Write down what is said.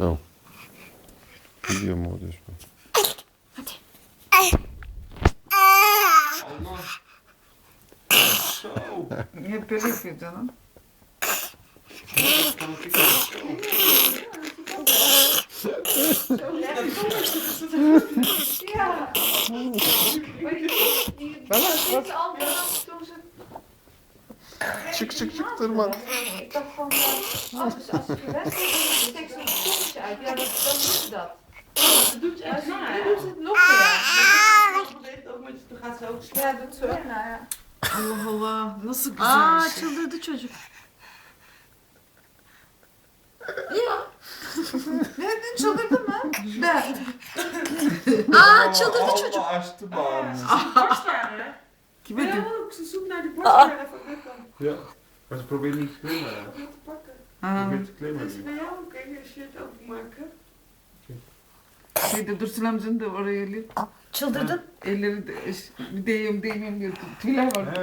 Oh. Gidiyor mu o düşman? Allah. Hep böyle yapıyor canım. Al. Çık çık çık tırman. Ja, dat, dan doet ze dat. Dat doet ze echt na, nu hè? doet ze het nog meer. Dat heeft ook met, dan gaat ze ook Ja, doet ze ook na, ja. Allah Allah. Nasıl güzel Aa bir şey. çıldırdı çocuk. Ne dedin çıldırdı mı? Ben. Aa çıldırdı Allah çocuk. açtı bağımı. borstwaren, hè? Kime Ja, diyor? ook. Ze zoekt naar die borstwaren van Luca. Ja. Maar ze probeert niet te klimmen. Om het te pakken. Jou ook even je shirt openmaken? Şeyde Dursun amcanın da oraya eli, Çıldırdın. elleri de, bir deyim deyim diyor. Tüyler var.